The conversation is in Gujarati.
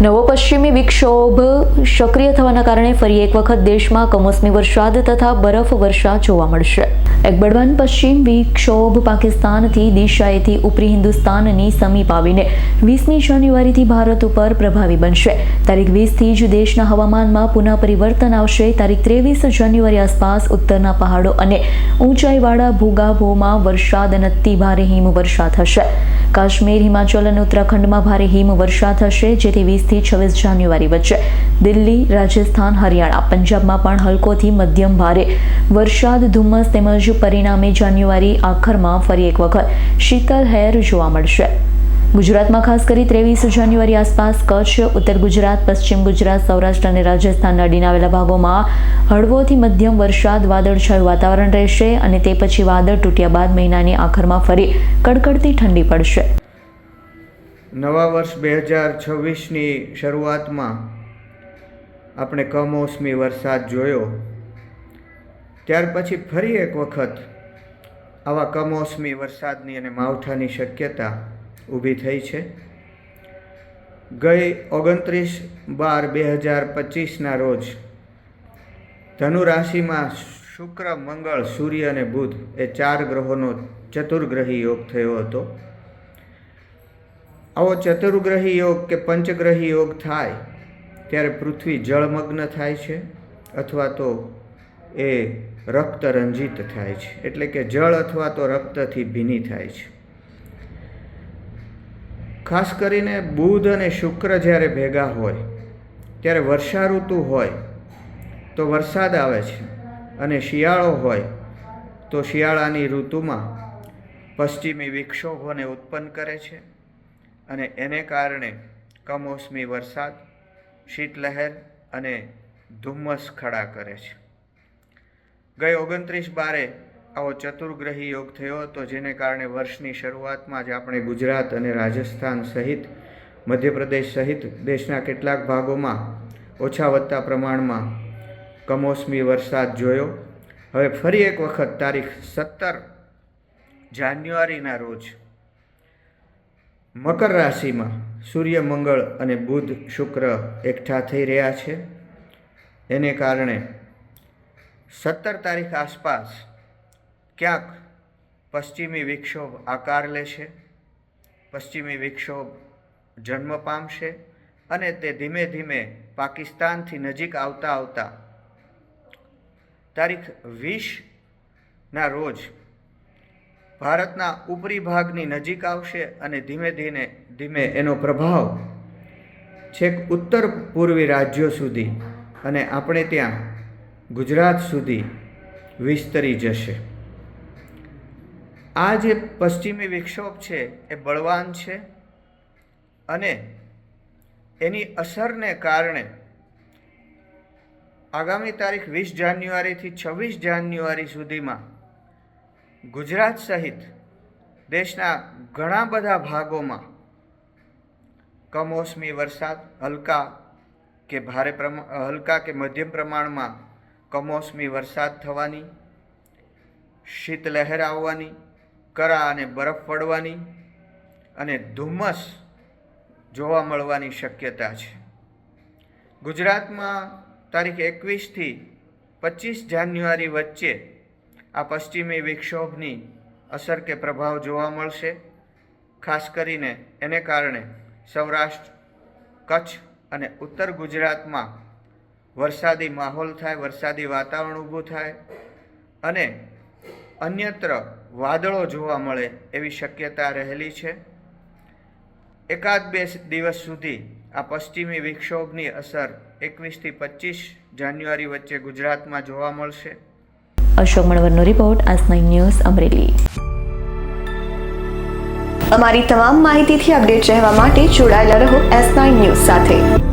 નવો પશ્ચિમી વિક્ષોભ સક્રિય થવાના કારણે ફરી એક વખત દેશમાં કમોસમી વરસાદ તથા બરફ વર્ષા જોવા મળશે. એક બળવાન પશ્ચિમ વિક્ષોભ પાકિસ્તાનથી દિશાએથી ઉપરી હિન્દુસ્તાનની સમીપ આવીને વીસમી જાન્યુઆરીથી ભારત ઉપર પ્રભાવી બનશે. તારીખ વીસથી જ દેશના હવામાનમાં પુનઃ પરિવર્તન આવશે. તારીખ ત્રેવીસ જાન્યુઆરી આસપાસ ઉત્તરના પહાડો અને ઊંચાઈવાળા ભૂગાભોમાં વરસાદ અને અતિ ભારે હિમવર્ષા થશે. કાશ્મીર, હિમાચલ અને ઉત્તરાખંડમાં ભારે હિમવર્ષા થશે, જેથી વીસથી છવ્વીસ જાન્યુઆરી વચ્ચે. દિલ્હી, રાજસ્થાન, હરિયાણા, પંજાબમાં પણ હલકોથી મધ્યમ ભારે વરસાદ, ધુમ્મસ તેમજ પરિણામે જાન્યુઆરી આખરમાં ફરી એક વખત શીતલ હેર જોવા મળશે. ગુજરાતમાં ખાસ કરી ત્રેવીસ જાન્યુઆરી આસપાસ કચ્છ, ઉત્તર ગુજરાત, પશ્ચિમ ગુજરાત, સૌરાષ્ટ્ર અને રાજસ્થાનના અડીને આવેલા ભાગોમાં હળવોથી મધ્યમ વરસાદ, વાદળછાયું વાતાવરણ રહેશે અને તે પછી વાદળ તૂટ્યા બાદ મહિનાની આખરમાં ફરી કડકડતી ઠંડી પડશે. નવા વર્ષ બે હજાર છવ્વીસની શરૂઆતમાં આપણે કમોસમી વરસાદ જોયો. ત્યાર પછી ફરી એક વખત આવા કમોસમી વરસાદની અને માવઠાની શક્યતા ઊભી થઈ છે. ગઈ ઓગણત્રીસ બાર બે હજાર પચીસના રોજ ધનુ રાશિમાં શુક્ર, મંગળ, સૂર્ય અને બુધ એ ચાર ગ્રહોનો ચતુર્ગ્રહી યોગ થયો હતો. આવો ચતુર્ગ્રહી યોગ કે પંચગ્રહી યોગ થાય ત્યારે પૃથ્વી જળમગ્ન થાય છે અથવા તો એ રક્ત રંજિત થાય છે. એટલે કે જળ અથવા તો રક્તથી ભીની થાય છે. ખાસ કરીને બુધ અને શુક્ર જ્યારે ભેગા હોય, ત્યારે વર્ષા ઋતુ હોય, તો વરસાદ આવે છે. અને શિયાળો હોય, તો શિયાળાની ઋતુમાં પશ્ચિમી વિક્ષોભોને ઉત્પન્ન કરે છે. અને એને કારણે કમોસમી વરસાદ, શીતલહેર અને ધુમ્મસ ખડા કરે છે. ગઈ ઓગણત્રીસ બારે આવો ચતુર્ગ્રહી યોગ થયો હતો, જેને કારણે વર્ષની શરૂઆતમાં જ આપણે ગુજરાત અને રાજસ્થાન સહિત મધ્યપ્રદેશ સહિત દેશના કેટલાક ભાગોમાં ઓછા વધતા પ્રમાણમાં કમોસમી વરસાદ જોયો. હવે ફરી એક વખત તારીખ સત્તર જાન્યુઆરીના રોજ મકર રાશિમાં સૂર્ય, મંગળ અને બુધ શુક્ર એકઠા થઈ રહ્યા છે. એને કારણે સત્તર તારીખ આસપાસ ક્યાંક પશ્ચિમી વિક્ષોભ આકાર લેશે પશ્ચિમી વિક્ષોભ જન્મ પામશે અને તે ધીમે ધીમે પાકિસ્તાનથી નજીક આવતા આવતા તારીખ વીસના રોજ ભારતના ઉપરી ભાગની નજીક આવશે અને ધીમે ધીમે ધીમે એનો પ્રભાવ છેક ઉત્તર પૂર્વી રાજ્યો સુધી અને આપણે ત્યાં ગુજરાત સુધી વિસ્તરી જશે. આ જે પશ્ચિમી વિક્ષોભ છે, એ બળવાન છે અને એની અસરને કારણે આગામી તારીખ વીસ જાન્યુઆરીથી છવ્વીસ જાન્યુઆરી સુધીમાં ગુજરાત સહિત દેશના ઘણા બધા ભાગોમાં કમોસમી વરસાદ, હલકા કે ભારે હલકા કે મધ્યમ પ્રમાણમાં કમોસમી વરસાદ થવાની, શીતલહેર આવવાની, કરા અને બરફ પડવાની અને ધુમ્મસ જોવા મળવાની શક્યતા છે. ગુજરાતમાં તારીખ એકવીસથી પચીસ જાન્યુઆરી વચ્ચે આ પશ્ચિમી વિક્ષોભની અસર કે પ્રભાવ જોવા મળશે. ખાસ કરીને એને કારણે સૌરાષ્ટ્ર, કચ્છ અને ઉત્તર ગુજરાતમાં વરસાદી માહોલ થાય વરસાદી વાતાવરણ ઊભું થાય અને અન્યત્ર વાદળો જોવા મળે એવી શક્યતા રહેલી છે. એકાદ બે દિવસ સુધી આ પશ્ચિમી વિક્ષોભની અસર એકવીસથી પચીસ જાન્યુઆરી વચ્ચે ગુજરાતમાં જોવા મળશે. અશોક મણવરનો રિપોર્ટ આજ નાઇન ન્યૂઝ અમરેલી. અમારી તમામ માહિતીથી અપડેટ રહેવા માટે જોડાયેલા રહો એસ નાઇન ન્યૂઝ સાથે.